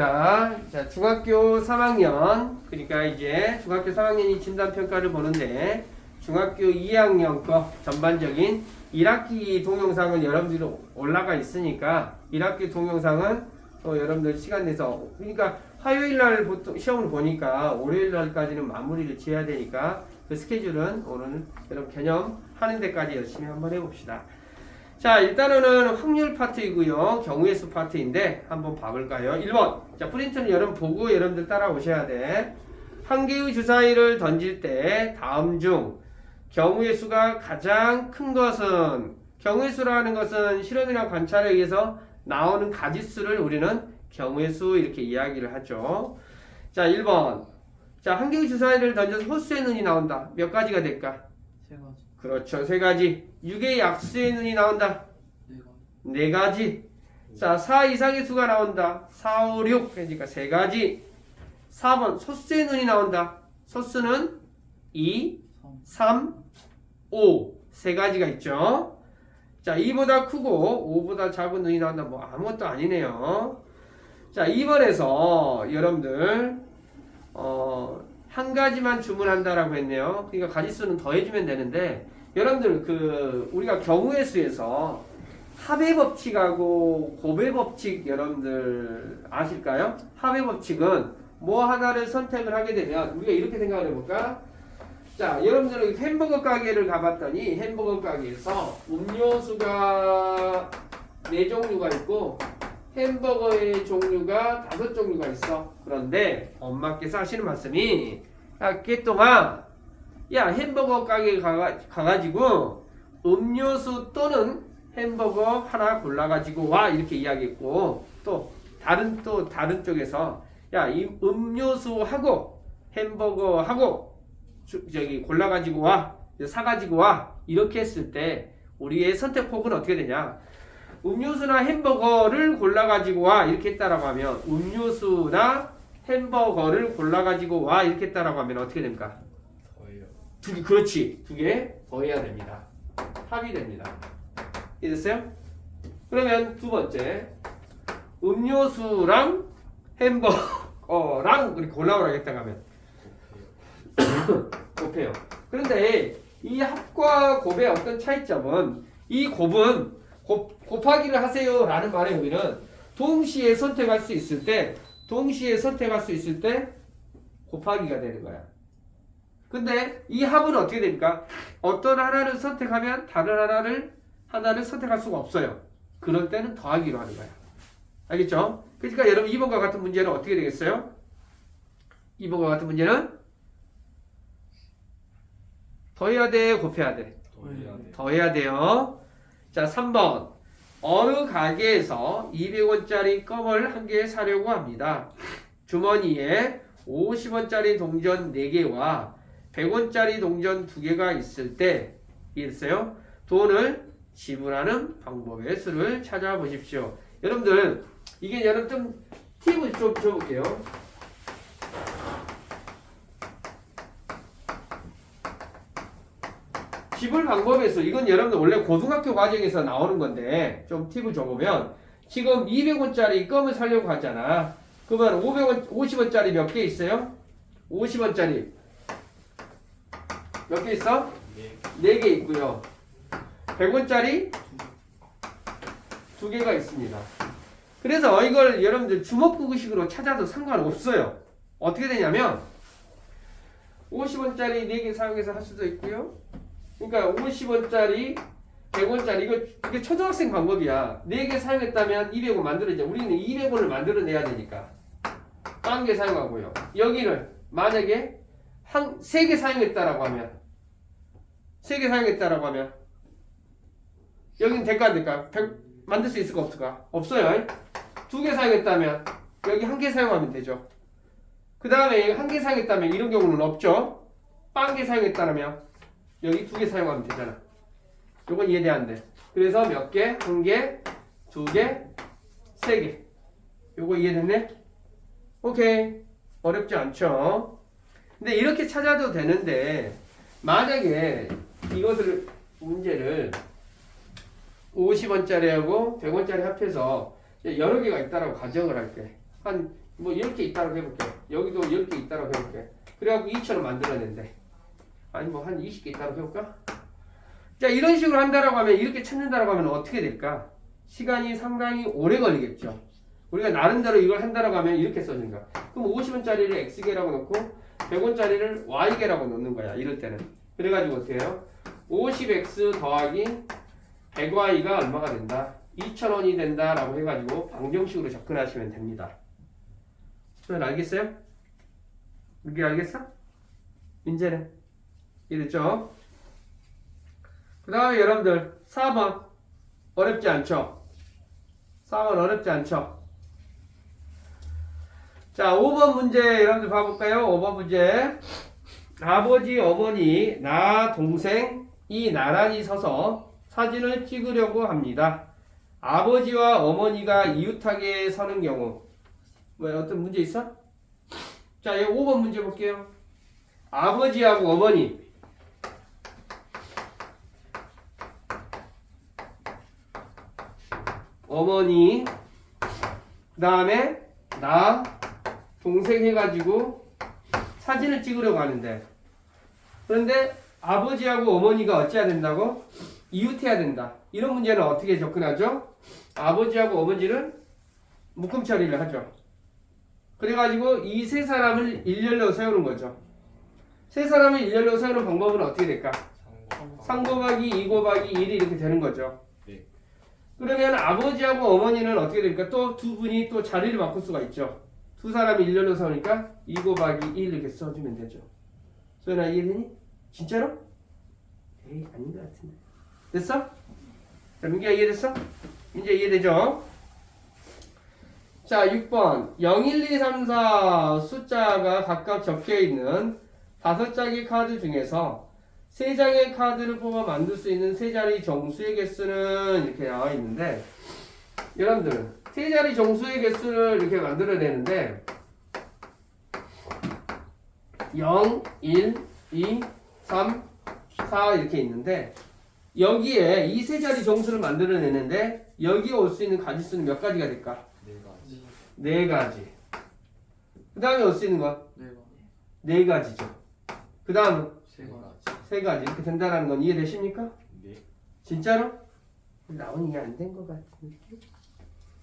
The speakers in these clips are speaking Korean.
자, 자, 중학교 3학년, 그러니까 이제 중학교 3학년이 진단평가를 보는데, 중학교 2학년 거 전반적인 1학기 동영상은 여러분들이 올라가 있으니까, 1학기 동영상은 또 여러분들 시간 내서, 그러니까 화요일 날 보통 시험을 보니까 월요일 날까지는 마무리를 지어야 되니까, 그 스케줄은 오늘 여러분 개념 하는 데까지 열심히 한번 해봅시다. 자, 일단은 확률 파트이고요. 경우의 수 파트인데 한번 봐볼까요? 1번. 자, 프린트는 여러분 보고 여러분들 따라오셔야 돼. 한 개의 주사위를 던질 때 다음 중 경우의 수가 가장 큰 것은 경우의 수라는 것은 실험이나 관찰에 의해서 나오는 가지수를 우리는 경우의 수 이렇게 이야기를 하죠. 자, 1번. 자, 한 개의 주사위를 던져서 호수의 눈이 나온다. 몇 가지가 될까? 세 가지, 그렇죠. 세 가지. 6의 약수의 눈이 나온다. 네 가지, 네. 자, 4 이상의 수가 나온다. 4, 5, 6. 그러니까 세 가지. 4번, 소수의 눈이 나온다. 소수는 2, 삼, 3, 5. 세 가지가 있죠. 자, 2보다 크고 5보다 작은 눈이 나온다. 뭐 아무것도 아니네요. 자, 2번에서 여러분들, 어, 한 가지만 주문한다라고 했네요. 그러니까 가지수는 더해주면 되는데, 여러분들 그 우리가 경우의 수에서 합의 법칙하고 고배 법칙 여러분들 아실까요? 합의 법칙은 뭐 하나를 선택을 하게 되면 우리가 이렇게 생각을 해볼까? 자, 여러분들은 햄버거 가게를 가봤더니 햄버거 가게에서 음료수가 네 종류가 있고 햄버거의 종류가 다섯 종류가 있어. 그런데 엄마께서 하시는 말씀이 야, 깨똥아 야 햄버거 가게 가가, 가가지고 음료수 또는 햄버거 하나 골라가지고 와 이렇게 이야기했고 또 다른 또 다른 쪽에서 야 이 음료수하고 햄버거하고 주- 저기 골라가지고 와 사가지고 와 이렇게 했을 때 우리의 선택폭은 어떻게 되냐? 음료수나 햄버거를 골라가지고 와 이렇게 했다라고 하면 음료수나 햄버거를 골라가지고 와 이렇게 했다라고 하면 어떻게 됩니까? 더해요. 두 개, 그렇지. 두 개 더해야 됩니다. 합이 됩니다. 이해됐어요? 그러면 두 번째. 음료수랑 햄버거랑 이렇게 골라오라고 했다고 하면 곱해요. 그런데 이 합과 곱의 어떤 차이점은 이 곱은 곱, 곱하기를 하세요 라는 말의 의미는 동시에 선택할 수 있을 때 동시에 선택할 수 있을 때 곱하기가 되는 거야. 근데 이 합은 어떻게 됩니까? 어떤 하나를 선택하면 다른 하나를 하나를 선택할 수가 없어요. 그럴 때는 더하기로 하는 거야. 알겠죠? 그러니까 여러분 2번과 같은 문제는 어떻게 되겠어요? 2번과 같은 문제는 더해야 돼, 곱해야 돼. 더해야 돼. 더해야 돼요. 자, 3번. 어느 가게에서 200원짜리 껌을 한 개 사려고 합니다. 주머니에 50원짜리 동전 4개와 100원짜리 동전 2개가 있을 때, 이랬어요? 돈을 지불하는 방법의 수를 찾아보십시오. 여러분들, 이게 여러분 좀 팁을 좀 줘볼게요. 지불 방법에서 이건 여러분들 원래 고등학교 과정에서 나오는 건데 좀 팁을 줘보면 지금 200원짜리 껌을 사려고 하잖아. 그러면 500원, 50원짜리 몇 개 있어요? 50원짜리 몇 개 있어? 네. 4개 있고요. 100원짜리 2개가 있습니다. 그래서 이걸 여러분들 주먹구구식으로 찾아도 상관없어요. 어떻게 되냐면 50원짜리 4개 사용해서 할 수도 있고요. 그러니까 50원짜리 100원짜리 이거 이게 초등학생 방법이야. 4개 사용했다면 200원 만들어져. 우리는 200원을 만들어내야 되니까. 딴개 사용하고요. 여기는 만약에 한 3개 사용했다라고 하면 3개 사용했다라고 하면 여기는 될까 안 될까? 100 만들 수 있을까 없을까? 없어요. 두 개 사용했다면 여기 한 개 사용하면 되죠. 그 다음에 한 개 사용했다면 이런 경우는 없죠. 빵 개 사용했다면 여기 두 개 사용하면 되잖아. 요건 이해돼 안 돼. 그래서 몇 개? 한 개, 두 개, 세 개. 요거 이해됐네? 오케이. 어렵지 않죠? 근데 이렇게 찾아도 되는데 만약에 이것을 문제를 50원짜리하고 100원짜리 합해서 여러 개가 있다라고 가정을 할게. 한뭐 10개 있다고 해볼게. 여기도 10개 있다고 해볼게. 그래갖고 2천원 만들어낸대. 아니 뭐 한 20개 있다고 해볼까? 자 이런 식으로 한다라고 하면 이렇게 찾는다라고 하면 어떻게 될까? 시간이 상당히 오래 걸리겠죠. 우리가 나름대로 이걸 한다라고 하면 이렇게 거야. 그럼 50원짜리를 x개라고 넣고 100원짜리를 y개라고 넣는 거야. 이럴 때는. 그래가지고 어떻게 해요? 50x 더하기 100y가 얼마가 된다? 2,000원이 된다라고 해가지고 방정식으로 접근하시면 됩니다. 알겠어요? 이게 알겠어? 민재는? 이해됐죠? 그 다음에 여러분들 4번 어렵지 않죠? 4번 어렵지 않죠? 자 5번 문제 여러분들 봐볼까요? 5번 문제 아버지 어머니 나 동생 이 나란히 서서 사진을 찍으려고 합니다. 아버지와 어머니가 이웃하게 서는 경우 뭐 어떤 문제 있어? 자, 이 5번 문제 볼게요. 아버지하고 어머니 어머니 그 다음에 나 동생 해가지고 사진을 찍으려고 하는데 그런데 아버지하고 어머니가 어찌해야 된다고? 이웃해야 된다. 이런 문제는 어떻게 접근하죠? 아버지하고 어머니를 묶음 처리를 하죠. 그래가지고 이 세 사람을 일렬로 세우는 거죠. 세 사람을 일렬로 세우는 방법은 어떻게 될까? 상고. 3 곱하기 2 곱하기 1이 이렇게 되는 거죠. 네. 그러면 아버지하고 어머니는 어떻게 됩니까? 또 두 분이 또 자리를 바꿀 수가 있죠. 두 사람이 일렬로 서니까 2 곱하기 1 이렇게 써주면 되죠. 소연아 이해되니? 진짜로? 에이 아닌 것 같은데. 됐어? 자 민기야 이해됐어? 민재 이해되죠? 자 6번 0, 1, 2, 3, 4 숫자가 각각 적혀있는 다섯 장의 카드 중에서 세 장의 카드를 뽑아 만들 수 있는 세 자리 정수의 개수는 이렇게 나와 있는데 여러분들 세 자리 정수의 개수를 이렇게 만들어내는데 0, 1, 2, 3, 4 이렇게 있는데 여기에 이 세 자리 정수를 만들어내는데 여기에 올 수 있는 가지수는 몇 가지가 될까? 네 가지. 네 가지. 그 다음에 올 수 있는 건네 가지. 네 가지죠. 그 다음은 세 가지. 세 가지 이렇게 된다는 건 이해되십니까? 네. 진짜로? 나오는 게안된 것 같은 느낌?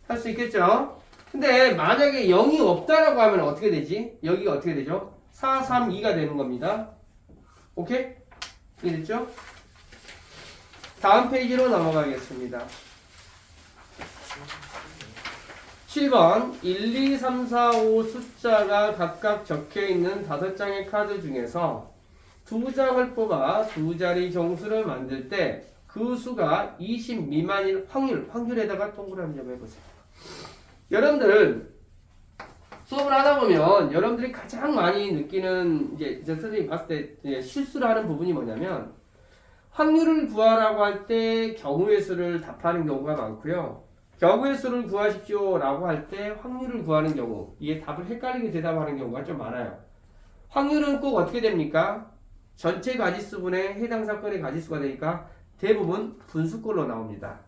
할수 있겠죠? 근데 만약에 0이 없다라고 하면 어떻게 되지? 여기가 어떻게 되죠? 4, 3, 2가 되는 겁니다. 오케이? 이해됐죠? 다음 페이지로 넘어가겠습니다. 7번 1, 2, 3, 4, 5 숫자가 각각 적혀있는 다섯 장의 카드 중에서 두 장을 뽑아 두 자리 정수를 만들 때 그 수가 20 미만일 확률, 확률에다가 동그라미 좀 해보세요. 여러분들 수업을 하다 보면 여러분들이 가장 많이 느끼는 이제 제 선생님 봤을 때 이제 실수를 하는 부분이 뭐냐면 확률을 구하라고 할 때 경우의 수를 답하는 경우가 많고요. 경우의 수를 구하십시오 라고 할 때 확률을 구하는 경우 이게 답을 헷갈리게 대답하는 경우가 좀 많아요. 확률은 꼭 어떻게 됩니까? 전체 가지수분의 해당 사건의 가지수가 되니까 대부분 분수꼴로 나옵니다.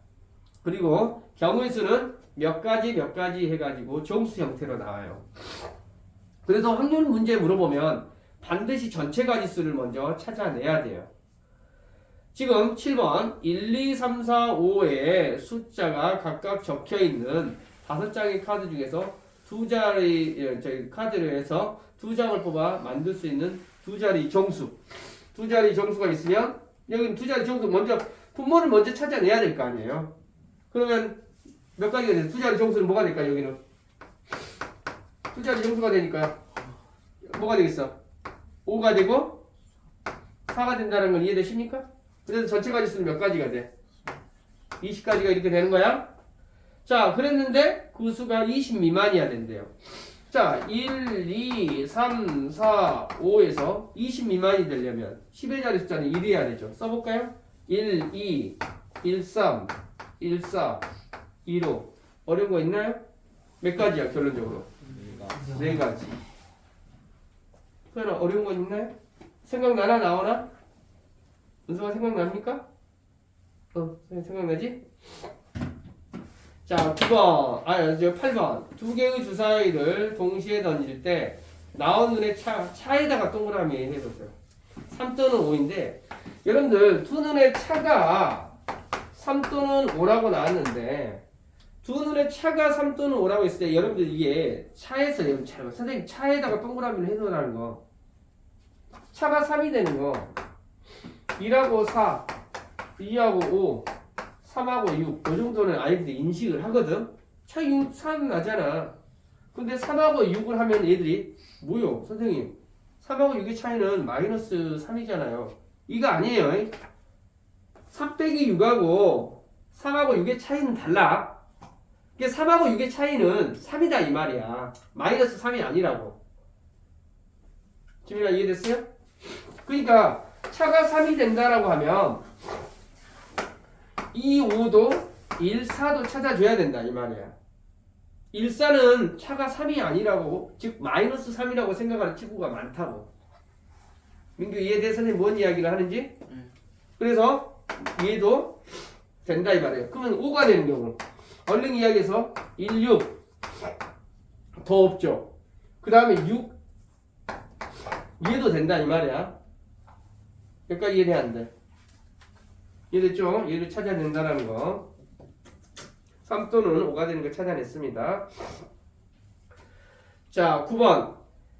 그리고 경우의 수는 몇 가지 몇 가지 해가지고 정수 형태로 나와요. 그래서 확률 문제 물어보면 반드시 전체 가지수를 먼저 찾아내야 돼요. 지금 7번 1, 2, 3, 4, 5에 숫자가 각각 적혀 있는 다섯 장의 카드 중에서 두 자리 예, 저기 카드를 해서 두 장을 뽑아 만들 수 있는 두 자리 정수. 두 자리 정수가 있으면 여기 두 자리 정수 먼저 분모를 먼저 찾아내야 될 거 아니에요. 그러면 몇 가지가 돼? 두 자리 정수는 뭐가 될까 여기는? 두 자리 정수가 되니까 뭐가 되겠어? 5가 되고 4가 된다는 건 이해되십니까? 그래서 전체 가지수는 몇 가지가 돼? 20가지가 이렇게 되는 거야? 자, 그랬는데 그 수가 20 미만이야 된대요. 자, 1, 2, 3, 4, 5에서 20 미만이 되려면 10의 자리 숫자는 1이어야 되죠. 써볼까요? 1, 2, 1, 3, 1, 4, 2, 5. 어려운 거 있나요? 몇 가지야, 결론적으로? 네 가지. 소연아, 어려운 건 있나요? 생각나나, 나오나? 은수가 생각납니까? 어, 생각나지? 자, 9번, 아, 이제 8번. 두 개의 주사위를 동시에 던질 때 나온 눈에 차, 차에다가 동그라미 해줬어요. 3 또는 5인데, 여러분들, 두 눈에 차가 3 또는 5라고 나왔는데, 두 눈에 차가 3 또는 5라고 했을 때, 여러분들 이게 차에서, 여러분 잘 봐. 선생님, 차에다가 동그라미를 해놓으라는 거. 차가 3이 되는 거. 1하고 4, 2하고 5, 3하고 6, 그 정도는 아이들이 인식을 하거든? 차 6, 3 나잖아. 근데 3하고 6을 하면 얘들이, 뭐요? 선생님, 3하고 6의 차이는 마이너스 3이잖아요. 이거 아니에요. 3 빼기 6하고 3하고 6의 차이는 달라. 이게 3하고 6의 차이는 3이다 이 말이야. 마이너스 3이 아니라고. 지민아 이해됐어요? 그러니까 차가 3이 된다라고 하면 2, 5도 1, 4도 찾아줘야 된다 이 말이야. 1, 4는 차가 3이 아니라고 즉 마이너스 3이라고 생각하는 친구가 많다고. 민규 이에 대해서는 뭔 이야기를 하는지? 음. 그래서 얘도 된다 이 말이에요. 그러면 5가 되는 경우 얼른 이야기해서 1, 6 더 없죠. 그 다음에 6 얘도 된다 이 말이야. 여기까지 이해돼 안 돼? 이해됐죠? 얘를 찾아낸다는 거. 3 또는 5가 되는 걸 찾아냈습니다. 자, 9번.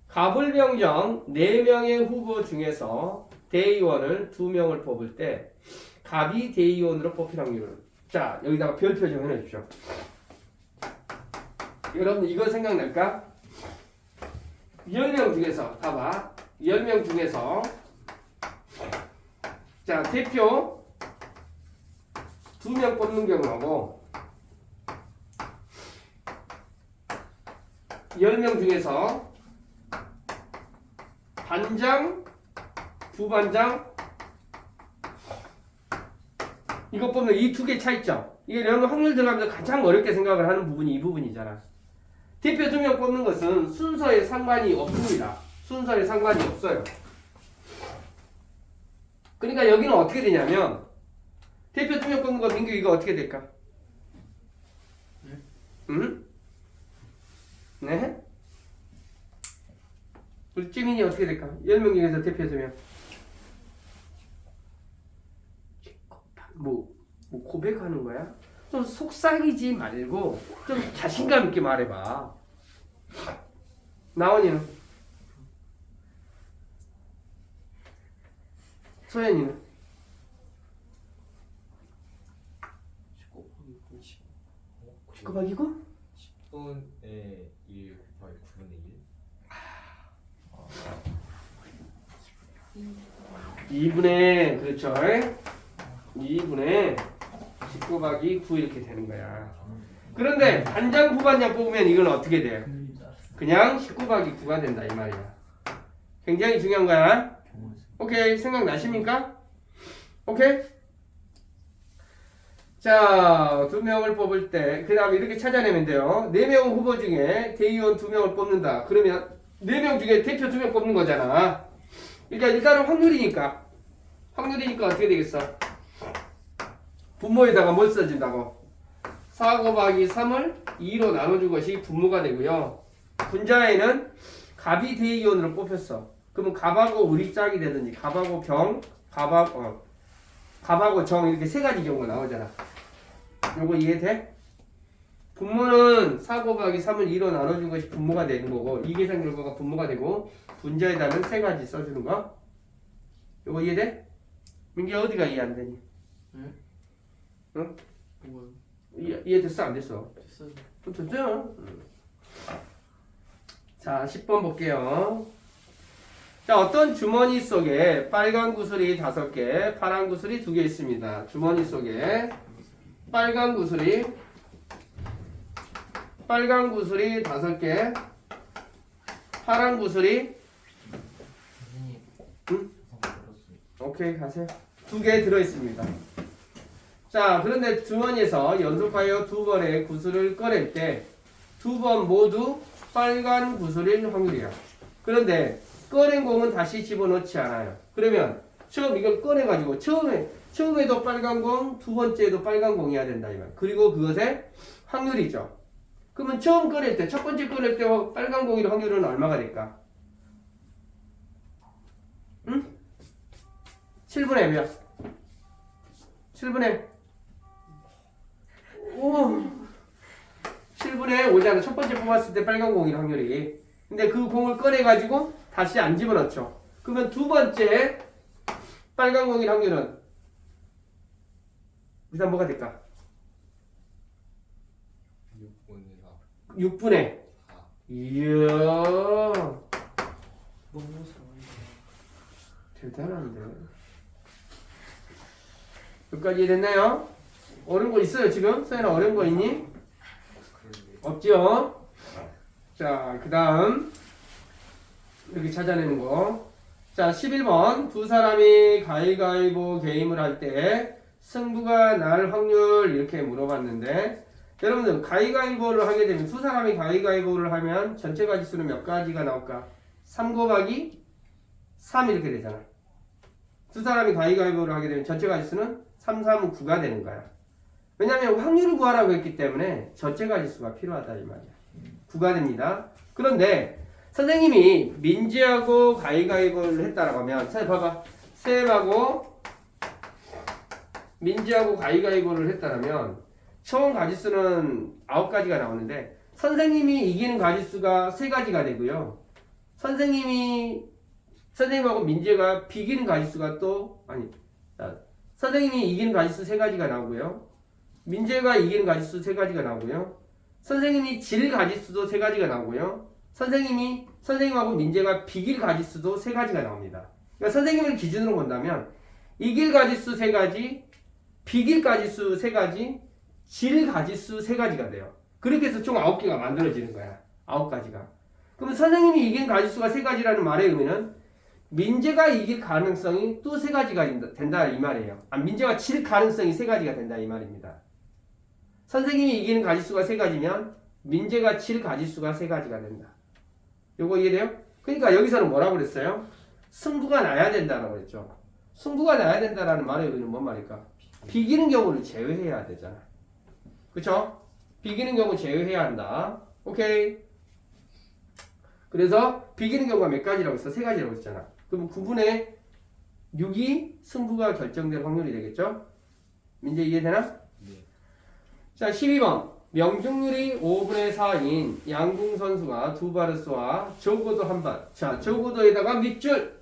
가불명정 4명의 후보 중에서 대의원을 2명을 뽑을 때 갑이 대의원으로 뽑힐 확률은 자, 여기다가 별표 좀 해놓으십시오. 여러분 이거 생각날까? 10명 중에서 봐봐. 10명 중에서 자, 대표 2명 뽑는 경우하고 10명 중에서 반장, 부반장 이것 보면 이 두 개 차이점. 이게 여러분 확률 들어가면서 가장 어렵게 생각을 하는 부분이 이 부분이잖아. 대표 두 명 뽑는 것은 순서에 상관이 없습니다. 순서에 상관이 없어요. 그러니까 여기는 어떻게 되냐면 대표 거 민규 이거 어떻게 될까? 응? 네? 우리 찌민이 어떻게 될까? 10명 중에서 대표 두 명. 뭐, 뭐 고백하는 거야? 좀 속삭이지 말고 좀 자신감 있게 말해봐. 나원이는? 소연이는? 9박이고 10분의 1 곱하기 9분의 1 2분의 그렇죠 2분의 19박이 9 이렇게 되는 거야. 그런데 반장 후반장 뽑으면 이건 어떻게 돼요? 그냥 19박이 9가 된다 이 말이야. 굉장히 중요한 거야. 오케이 생각나십니까? 오케이? 자, 두 명을 뽑을 때, 그 다음에 이렇게 찾아내면 돼요. 네 명 후보 중에 대의원 두 명을 뽑는다. 그러면 네 명 중에 대표 두 명 뽑는 거잖아. 그러니까 일단은 확률이니까. 확률이니까 어떻게 되겠어? 분모에다가 뭘 써준다고? 4 곱하기 3을 2로 나눠준 것이 분모가 되고요. 분자에는 갑이 대의원으로 뽑혔어. 그러면 갑하고 을이 짝이 되든지 갑하고 병, 갑하고 어, 갑하고 정 이렇게 세 가지 경우가 나오잖아. 요거 이해돼? 분모는 4 곱하기 3을 2로 나눠준 것이 분모가 되는 거고 이 계산 결과가 분모가 되고 분자에다는 세 가지 써주는 거. 요거 이해돼? 민기 어디가 이해 안 되니? 뭐야 이해, 이해 됐어 안 됐어? 됐어요 또 됐죠? 음. 자 10번 볼게요. 자 어떤 주머니 속에 빨간 구슬이 다섯 개, 파란 구슬이 두 개 있습니다. 주머니 속에 빨간 구슬이 빨간 구슬이 다섯 개, 파란 구슬이 응? 오케이 가세요. 두 개 들어 있습니다. 자 그런데 주머니에서 연속하여 두 번의 구슬을 꺼낼 때 두 번 모두 빨간 구슬일 확률이야. 그런데 꺼낸 공은 다시 집어넣지 않아요. 그러면 처음 이걸 꺼내가지고 처음에 처음에도 빨간 공, 두 번째에도 빨간 공이어야 된다 이 말. 그리고 그것의 확률이죠. 그러면 처음 꺼낼 때, 첫 번째 꺼낼 때 빨간 공일 확률은 얼마가 될까? 응? 7분의 몇? 7분의 5. 7분의 5잖아. 첫 번째 뽑았을 때 빨간 공일 확률이. 근데 그 공을 꺼내가지고 다시 안 집어넣죠. 그러면 두 번째 빨간 공일 확률은 일단 뭐가 될까? 6분의 6분의 4 4 이야 너무 대단한데 여기까지 됐나요? 어려운 거 있어요 지금? 서연아 어려운 거 있니? 없죠? 자, 그 다음 이렇게 찾아내는 거. 자, 11번 두 사람이 가위가위보 게임을 할 때 승부가 날 확률 이렇게 물어봤는데 여러분들 가위가위보를 하게 되면 두 사람이 가위가위보를 하면 전체 가지수는 몇 가지가 나올까? 3 곱하기 3 이렇게 되잖아. 두 사람이 가위가위보를 하게 되면 전체 가지수는 3, 3은 9가 되는 거야. 왜냐하면 확률을 구하라고 했기 때문에 전체 가지수가 필요하다 이 말이야. 9가 됩니다. 그런데 선생님이 민지하고 가위가위보를 했다라고 하면 자 봐봐 쌤하고 민지하고 가위가위보를 했다라면 처음 가지수는 9가지가 나오는데 선생님이 이기는 가지수가 3가지가 되고요. 선생님이 선생님하고 민지가 비기는 가지수가 또 아니 자, 선생님이 이기는 가지수 3가지가 나오고요. 민재가 이기는 가지수 3가지가 나오고요. 선생님이 질 가지수도 세 가지가 나오고요. 선생님이 선생님하고 민재가 비길 가지수도 세 가지가 나옵니다. 그러니까 선생님을 기준으로 본다면 이길 가지수 세 가지, 비길 가지수 세 가지, 질 가지수 세 가지가 돼요. 그렇게 해서 총 아홉 개가 만들어지는 거야. 아홉 가지가. 그러면 선생님이 이긴 가지수가 세 가지라는 말의 의미는 민재가 이길 가능성이 또 세 가지가 된다- 이 말이에요. 아, 민재가 질 가능성이 세 가지가 된다 이 말입니다. 선생님이 이기는 가지수가 세 가지면 민재가 칠 가지수가 세 가지가 된다. 요거 이해돼요? 그러니까 여기서는 뭐라고 그랬어요? 승부가 나야 된다라고 그랬죠. 승부가 나야 된다라는 말의 의미는 뭔 말일까? 비기는 경우를 제외해야 되잖아. 그쵸? 비기는 경우 제외해야 한다. 오케이. 그래서 비기는 경우가 몇 가지라고 했어? 세 가지라고 했잖아. 그럼 9분의 6이 승부가 결정될 확률이 되겠죠? 민재 이해되나? 네 자, 12번. 명중률이 5분의 4인 양궁 선수가 두 쏘아 적어도 한 발. 자, 적어도에다가 밑줄.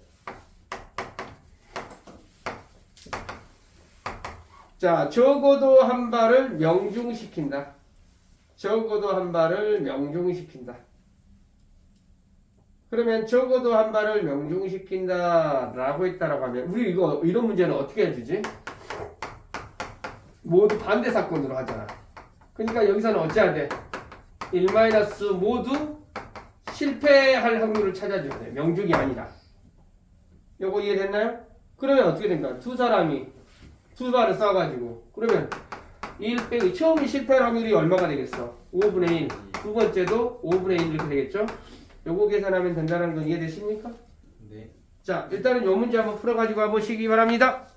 자, 적어도 한 발을 명중시킨다. 적어도 한 발을 명중시킨다. 그러면 적어도 한 발을 명중시킨다 라고 했다라고 하면 우리 이거 이런 문제는 어떻게 해주지? 모두 반대 사건으로 하잖아. 그러니까 여기서는 어찌해야 돼? 1 마이너스 모두 실패할 확률을 찾아줘야 돼. 명중이 아니라. 요거 이해됐나요? 그러면 어떻게 됩니까? 두 사람이 두 발을 쏴가지고 그러면 1 빼기 처음에 실패할 확률이 얼마가 되겠어? 5분의 1. 두 번째도 5분의 1 이렇게 되겠죠? 요거 계산하면 된다는 건 이해되십니까? 네. 자, 일단은 요 문제 한번 풀어가지고 와보시기 바랍니다.